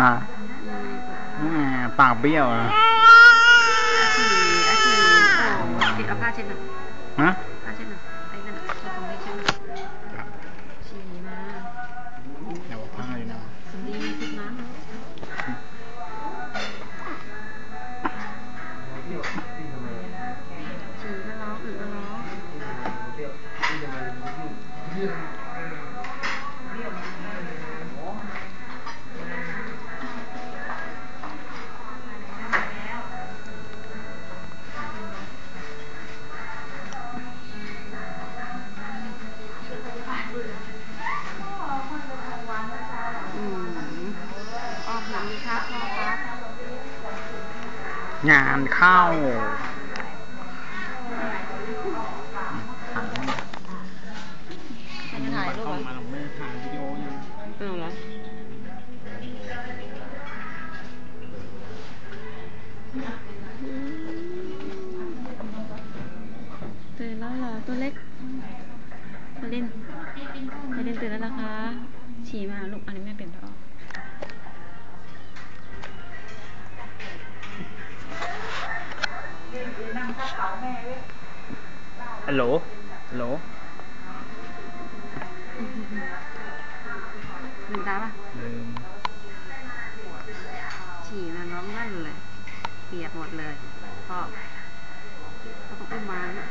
น่ะปากเบี้ยวนะฉี่อาชีโอ้ติดเอาผ้าเช็ดหน่อยฮะผ้าเช็ดหน่อยไอ้นั่นน่ะเช็ดตรงนี้เช็ดหน่อยฉี่มาเดี๋ยวพังเลยนะสำลีติดน้ำฉี่ก็ร้องอึก็ร้อง งานเข้าใครจะถ่ายรูปมาลงม่ได้ถ่ายวิดีโออยู่เอาเหรอตื่นแล้วเหรอตัวเล็กมาเลินมาเลินตื่นแล้วนะคะ ฉี่มาลูกอันนี้แม่เปลี่ยนท่อ ฮัลโหล ฮัลโหลลืมตาป่ะลืมฉี่มาร้องลั่นเลย เปียกหมดเลยพ่อเขาก็อุ้มมาลูก